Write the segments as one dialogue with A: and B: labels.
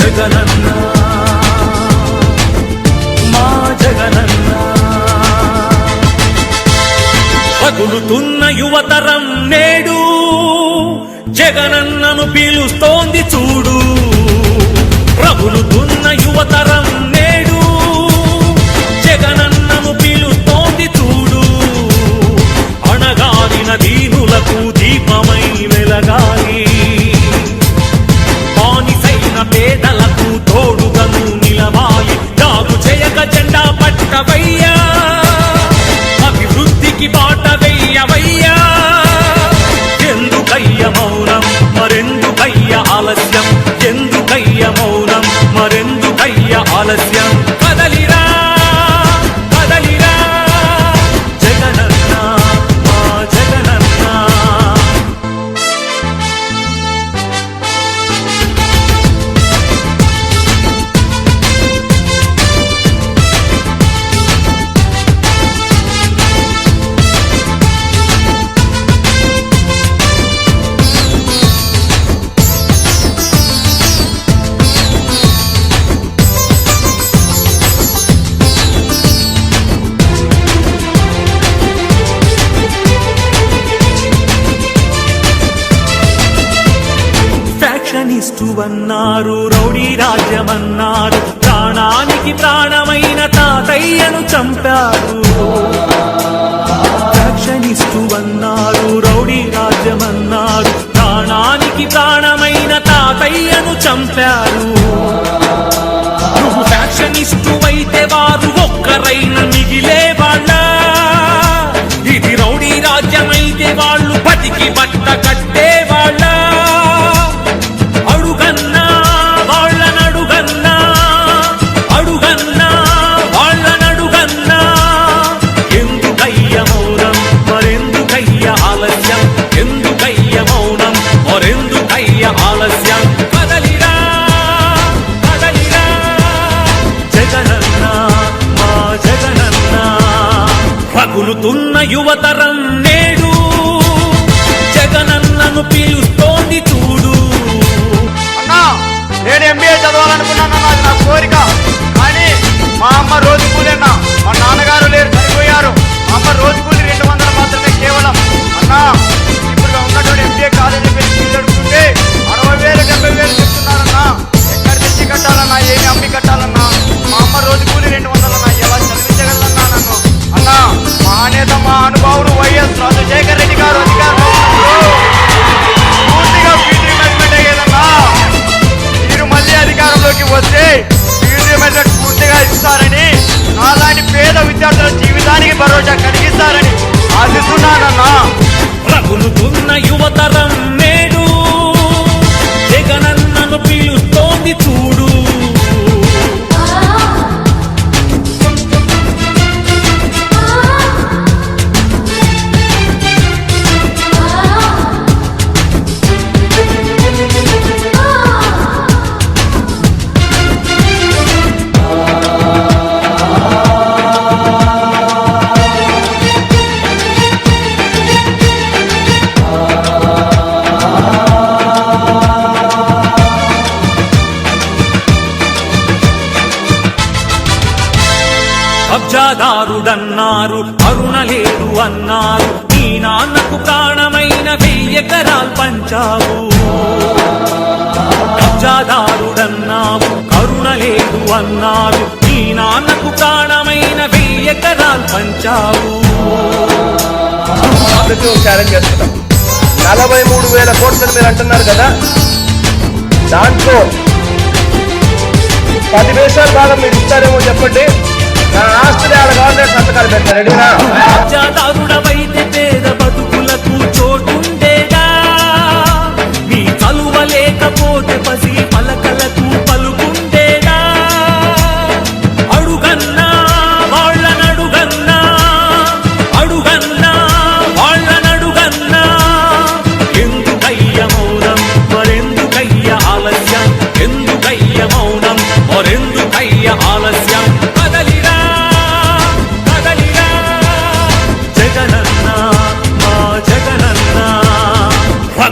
A: జగనన్నా. మా జగనన్న. పగులుతున్న యువతరం నేడు జగనన్నను పీలుస్తోంది చూడు. ఆలస్యం. ఫ్యాక్షనిస్టు అన్నారు రౌడీ రాజ్యమన్నారు. ప్రాణానికి ప్రాణమైన తాతయ్యను చంపారు. తగులుతున్న యువతరం నేడు జగనన్నను పిలుస్తోంది చూడు.
B: అన్నా నేను ఎంబీఏ చదవాలనుకున్నాను అది నా కోరిక. కానీ మా అమ్మ రోజు కూలేనా మా నాన్నగారు లేరు చనిపోయారు. మా అమ్మ రోజు పేద విద్యార్థుల జీవితానికి భరోసా కలిగిస్తారని ఆశిస్తున్నానన్నా.
A: రగులుతున్న యువతరం నేడు జగనన్నను పిలుస్తోంది చూడు. కబ్జాదారుడన్నారు అరుణలేడు అన్నారు నీ నాన్నకు ప్రాణమైన వెయ్యెకరాలు పంచావు. కబ్జాదారుడన్నావు కరుణలేడు అన్నారు నీ నాన్నకు ప్రాణమైన వెయ్యెకరాలు పంచావు.
C: ఛాలెంజ్ చేస్తున్నాం. నలభై మూడు వేల కోట్లని మీరు అంటున్నారు కదా? దాంట్లో పది వేషాల భాగం మీరు ఇస్తారేమో చెప్పండి. నా ఆస్తిని ఆడ గవర్నమెంట్ సంతకాలు పెట్టారు. రెడీనా?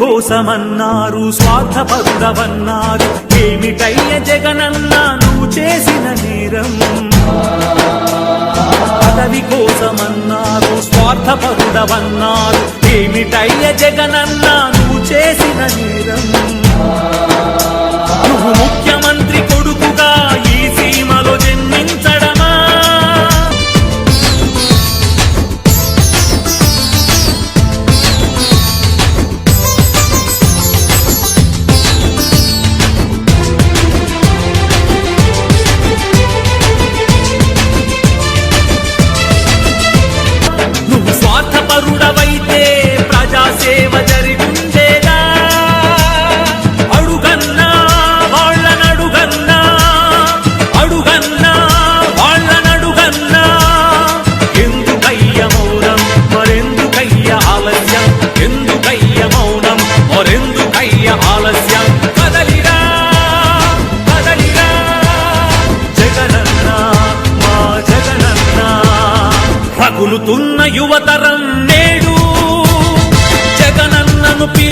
A: కోసమన్నారు స్వార్థపరుడవన్నారు. ఏమిటయ్య జగనన్న నువ్వు చేసిన నేరం? పదవి కోసమన్నారు స్వార్థపరుడవన్నారు. ఏమిటయ్య జగనన్న నువ్వు చేసిన నేరం? నువ్వు ఆలస్యం. ఎందుకయ్య మౌనం? మరెందుకయ్య ఆలస్యం? కదలిరా కదలిరా. జగనన్న మా జగనన్న. రగులుతున్న యువతరం నేడు జగనన్నను పిలుస్తోంది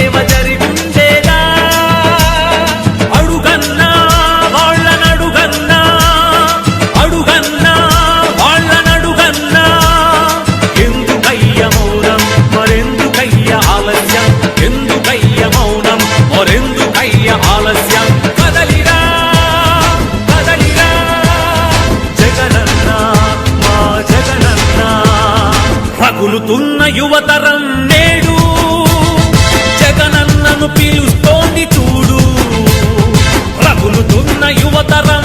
A: ప్రజాసేవ జరిగుండేదా అడుగన్నా వాళ్ళనడుగన్నా అడుగన్నా వాళ్ళనడుగన్నా ఎందుకయ్య మౌనం? మరెందుకయ్య ఆలస్యం? ఎందుకయ్య మౌనం? మరెందుకయ్య ఆలస్యం? కదలిరా కదలిరా. జగనన్న మా జగనన్న. రగులుతున్న యువతరం నేడు జగనన్నను పిలుస్తోంది చూడు. రగులుతున్న యువతరం